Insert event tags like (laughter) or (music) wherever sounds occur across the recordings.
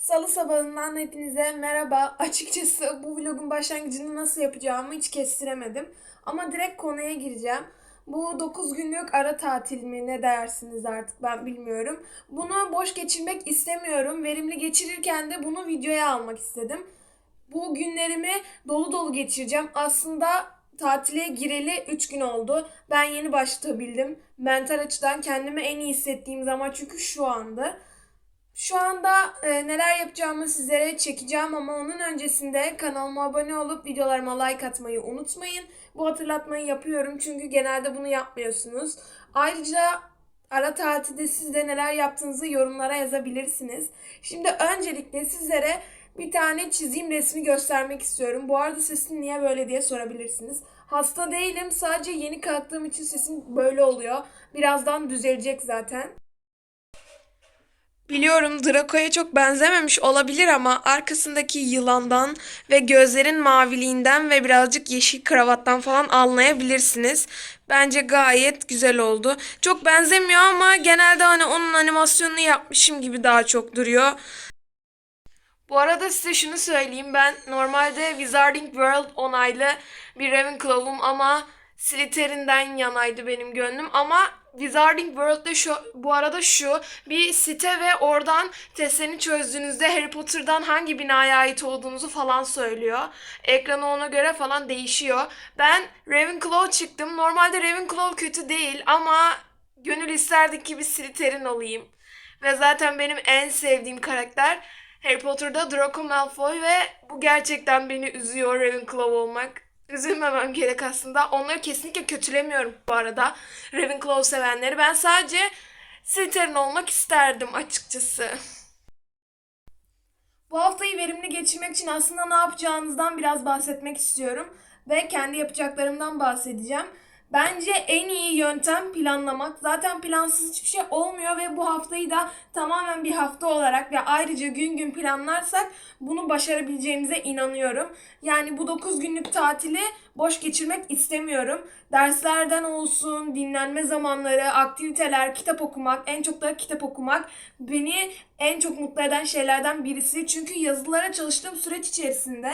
Salı sabahından hepinize merhaba. Açıkçası bu vlogun başlangıcını nasıl yapacağımı hiç kestiremedim. Ama direkt konuya gireceğim. Bu 9 günlük ara tatil mi ne dersiniz artık ben bilmiyorum. Bunu boş geçirmek istemiyorum. Verimli geçirirken de bunu videoya almak istedim. Bu günlerimi dolu dolu geçireceğim. Aslında tatile gireli 3 gün oldu. Ben yeni başlayabildim. Mental açıdan kendimi en iyi hissettiğim zaman çünkü şu anda. Şu anda e, neler yapacağımı sizlere çekeceğim ama onun öncesinde kanalıma abone olup videolarıma like atmayı unutmayın. Bu hatırlatmayı yapıyorum çünkü genelde bunu yapmıyorsunuz. Ayrıca ara tatilde siz de neler yaptığınızı yorumlara yazabilirsiniz. Şimdi öncelikle sizlere bir tane çizim resmi göstermek istiyorum. Bu arada sesim niye böyle diye sorabilirsiniz. Hasta değilim sadece yeni kalktığım için sesim böyle oluyor. Birazdan düzelecek zaten. Biliyorum Draco'ya çok benzememiş olabilir ama arkasındaki yılandan ve gözlerin maviliğinden ve birazcık yeşil kravattan falan anlayabilirsiniz. Bence gayet güzel oldu. Çok benzemiyor ama genelde hani onun animasyonunu yapmışım gibi daha çok duruyor. Bu arada size şunu söyleyeyim. Ben normalde Wizarding World onaylı bir Ravenclaw'um ama Slytherin'den yanaydı benim gönlüm. Ama Wizarding World'de şu bu arada şu bir site ve oradan testlerini çözdüğünüzde Harry Potter'dan hangi binaya ait olduğunuzu falan söylüyor. Ekranı ona göre falan değişiyor. Ben Ravenclaw çıktım. Normalde Ravenclaw kötü değil ama gönül isterdi ki bir Slytherin olayım. Ve zaten benim en sevdiğim karakter Harry Potter'da Draco Malfoy ve bu gerçekten beni üzüyor Ravenclaw olmak. Üzülmemem gerek aslında. Onları kesinlikle kötülemiyorum bu arada. Ravenclaw sevenleri. Ben sadece Slytherin olmak isterdim açıkçası. Bu haftayı verimli geçirmek için aslında ne yapacağınızdan biraz bahsetmek istiyorum. Ve kendi yapacaklarımdan bahsedeceğim. Bence en iyi yöntem planlamak. Zaten plansız hiçbir şey olmuyor ve bu haftayı da tamamen bir hafta olarak ve ayrıca gün gün planlarsak bunu başarabileceğimize inanıyorum. Yani bu 9 günlük tatili boş geçirmek istemiyorum. Derslerden olsun, dinlenme zamanları, aktiviteler, kitap okumak, en çok da kitap okumak beni en çok mutlu eden şeylerden birisi. Çünkü yazılara çalıştığım süreç içerisinde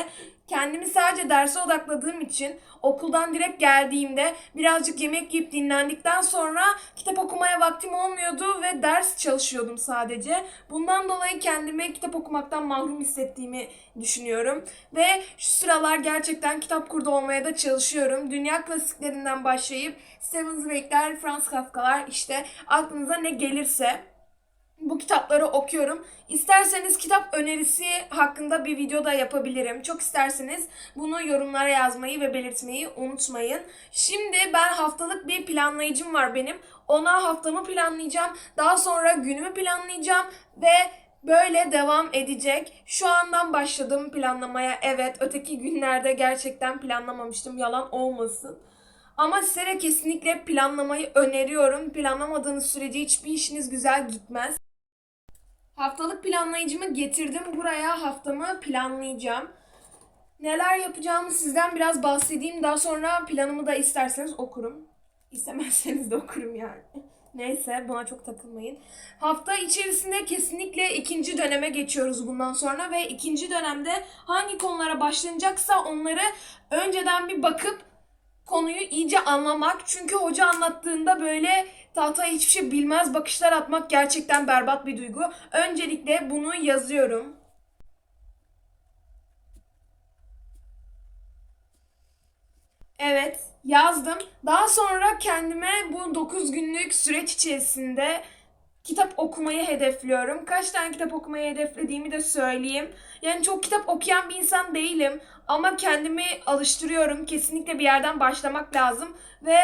kendimi sadece derse odakladığım için okuldan direkt geldiğimde birazcık yemek yiyip dinlendikten sonra kitap okumaya vaktim olmuyordu ve ders çalışıyordum sadece. Bundan dolayı kendimi kitap okumaktan mahrum hissettiğimi düşünüyorum. Ve şu sıralar gerçekten kitap kurdu olmaya da çalışıyorum. Dünya klasiklerinden başlayıp Stephen Zweig'ler, Franz Kafka'lar işte aklınıza ne gelirse bu kitapları okuyorum. İsterseniz kitap önerisi hakkında bir video da yapabilirim. Çok isterseniz bunu yorumlara yazmayı ve belirtmeyi unutmayın. Şimdi ben haftalık bir planlayıcım var benim. Ona haftamı planlayacağım. Daha sonra günümü planlayacağım ve böyle devam edecek. Şu andan başladım planlamaya. Evet, öteki günlerde gerçekten planlamamıştım. Yalan olmasın. Ama size kesinlikle planlamayı öneriyorum. Planlamadığınız sürece hiçbir işiniz güzel gitmez. Haftalık planlayıcımı getirdim buraya. Haftamı planlayacağım. Neler yapacağımı sizden biraz bahsedeyim. Daha sonra planımı da isterseniz okurum. İstemezseniz de okurum yani. Neyse buna çok takılmayın. Hafta içerisinde kesinlikle ikinci döneme geçiyoruz bundan sonra ve ikinci dönemde hangi konulara başlanacaksa onları önceden bir bakıp konuyu iyice anlamak. Çünkü hoca anlattığında böyle tahtaya hiçbir şey bilmez bakışlar atmak gerçekten berbat bir duygu. Öncelikle bunu yazıyorum. Evet, yazdım. Daha sonra kendime bu 9 günlük süreç içerisinde kitap okumayı hedefliyorum. Kaç tane kitap okumayı hedeflediğimi de söyleyeyim. Yani çok kitap okuyan bir insan değilim ama kendimi alıştırıyorum. Kesinlikle bir yerden başlamak lazım ve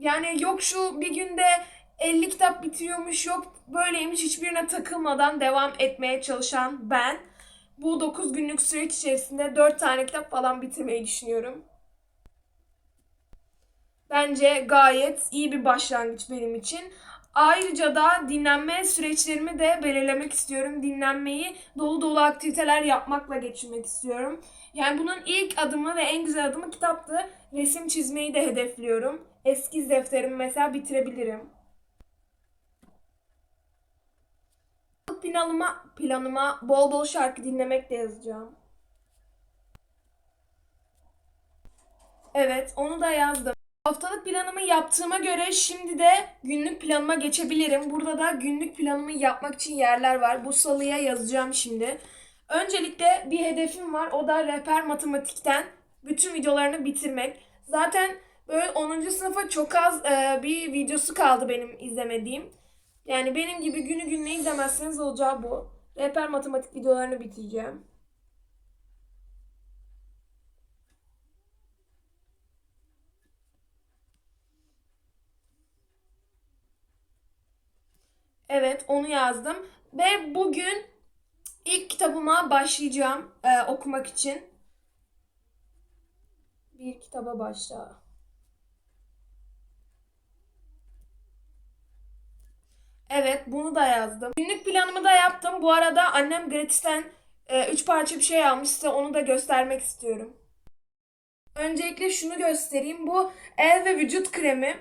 yani yok şu bir günde 50 kitap bitiriyormuş yok böyleymiş hiçbirine takılmadan devam etmeye çalışan ben bu 9 günlük süreç içerisinde 4 tane kitap falan bitirmeyi düşünüyorum. Bence gayet iyi bir başlangıç benim için. Ayrıca da dinlenme süreçlerimi de belirlemek istiyorum. Dinlenmeyi dolu dolu aktiviteler yapmakla geçirmek istiyorum. Yani bunun ilk adımı ve en güzel adımı kitaptı. Resim çizmeyi de hedefliyorum. Eskiz defterimi mesela bitirebilirim. planıma, planıma bol bol şarkı dinlemek de yazacağım. Evet, onu da yazdım. Haftalık planımı yaptığıma göre şimdi de günlük planıma geçebilirim. Burada da günlük planımı yapmak için yerler var. Bu salıya yazacağım şimdi. Öncelikle bir hedefim var. O da rehber matematikten bütün videolarını bitirmek. Zaten böyle 10. sınıfa çok az e, bir videosu kaldı benim izlemediğim. Yani benim gibi günü gününe izlemezseniz olacağı bu. Rehber matematik videolarını bitireceğim. Evet, onu yazdım. Ve bugün ilk kitabıma başlayacağım e, okumak için. Bir kitaba başla. Evet, bunu da yazdım. Günlük planımı da yaptım. Bu arada annem gratisten 3 parça bir şey almış. Size onu da göstermek istiyorum. Öncelikle şunu göstereyim. Bu el ve vücut kremi.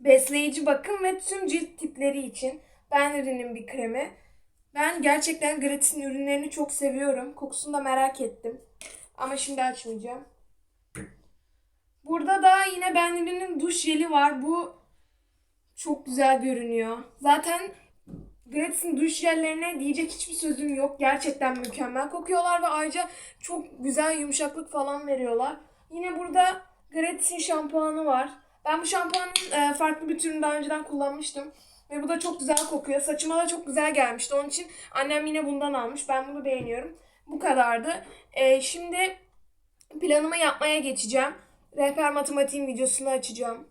Besleyici bakım ve tüm cilt tipleri için. Ben bir kremi. Ben gerçekten Gratis'in ürünlerini çok seviyorum. Kokusunu da merak ettim. Ama şimdi açmayacağım. Burada da yine Benli'nin duş jeli var. Bu çok güzel görünüyor. Zaten Gratis'in duş jellerine diyecek hiçbir sözüm yok. Gerçekten mükemmel kokuyorlar ve ayrıca çok güzel yumuşaklık falan veriyorlar. Yine burada Gratis'in şampuanı var. Ben bu şampuanın e, farklı bir türünü daha önceden kullanmıştım. Ve bu da çok güzel kokuyor. Saçıma da çok güzel gelmişti. Onun için annem yine bundan almış. Ben bunu beğeniyorum. Bu kadardı. E, şimdi planımı yapmaya geçeceğim. Rehber matematiğin videosunu açacağım.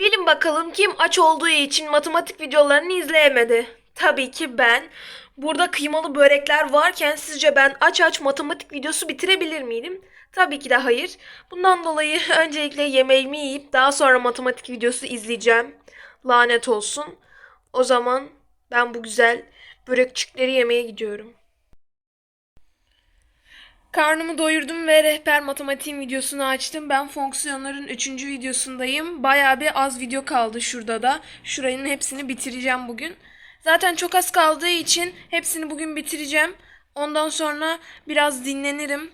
Bilin bakalım kim aç olduğu için matematik videolarını izleyemedi. Tabii ki ben. Burada kıymalı börekler varken sizce ben aç aç matematik videosu bitirebilir miydim? Tabii ki de hayır. Bundan dolayı (laughs) öncelikle yemeğimi yiyip daha sonra matematik videosu izleyeceğim. Lanet olsun. O zaman ben bu güzel börekçikleri yemeye gidiyorum. Karnımı doyurdum ve rehber matematiğin videosunu açtım. Ben fonksiyonların 3. videosundayım. Bayağı bir az video kaldı şurada da. Şurayın hepsini bitireceğim bugün. Zaten çok az kaldığı için hepsini bugün bitireceğim. Ondan sonra biraz dinlenirim.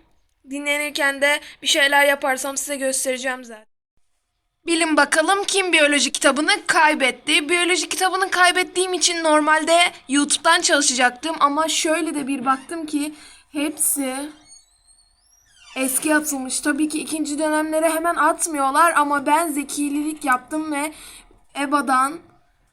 Dinlenirken de bir şeyler yaparsam size göstereceğim zaten. Bilin bakalım kim biyoloji kitabını kaybetti. Biyoloji kitabını kaybettiğim için normalde YouTube'dan çalışacaktım ama şöyle de bir baktım ki hepsi eski atılmış. Tabii ki ikinci dönemlere hemen atmıyorlar ama ben zekililik yaptım ve EBA'dan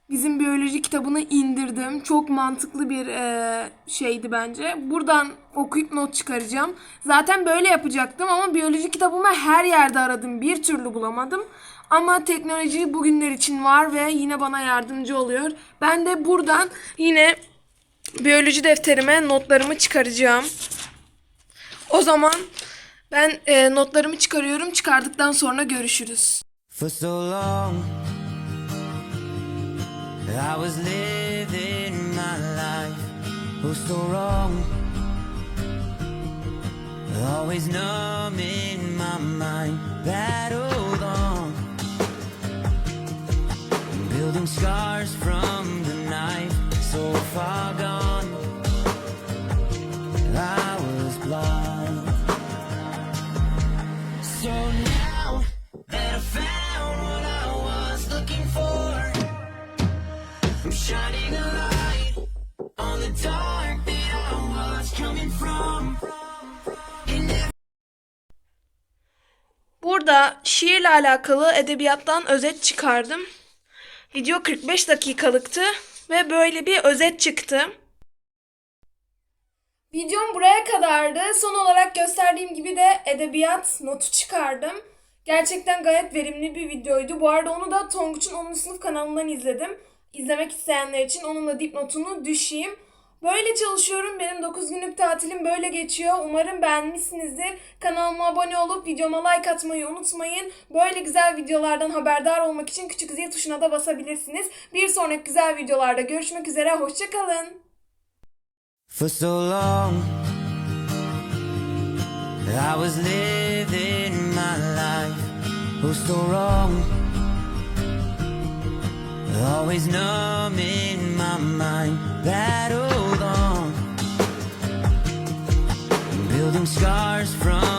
bizim biyoloji kitabını indirdim. Çok mantıklı bir e, şeydi bence. Buradan okuyup not çıkaracağım. Zaten böyle yapacaktım ama biyoloji kitabımı her yerde aradım. Bir türlü bulamadım. Ama teknoloji bugünler için var ve yine bana yardımcı oluyor. Ben de buradan yine biyoloji defterime notlarımı çıkaracağım. O zaman ben e, notlarımı çıkarıyorum. Çıkardıktan sonra görüşürüz. For so long, I was living my life. Oh, so wrong. Always numb in my mind. Battled on. Building scars from the knife. So far şiirle alakalı edebiyattan özet çıkardım. Video 45 dakikalıktı ve böyle bir özet çıktı. Videom buraya kadardı. Son olarak gösterdiğim gibi de edebiyat notu çıkardım. Gerçekten gayet verimli bir videoydu. Bu arada onu da Tonguç'un 10. sınıf kanalından izledim. İzlemek isteyenler için onun da dipnotunu düşeyim. Böyle çalışıyorum. Benim 9 günlük tatilim böyle geçiyor. Umarım beğenmişsinizdir. Kanalıma abone olup videoma like atmayı unutmayın. Böyle güzel videolardan haberdar olmak için küçük zil tuşuna da basabilirsiniz. Bir sonraki güzel videolarda görüşmek üzere. Hoşçakalın. For so long, I was living my life. Oh, so wrong. Always numb in my mind. battled scars from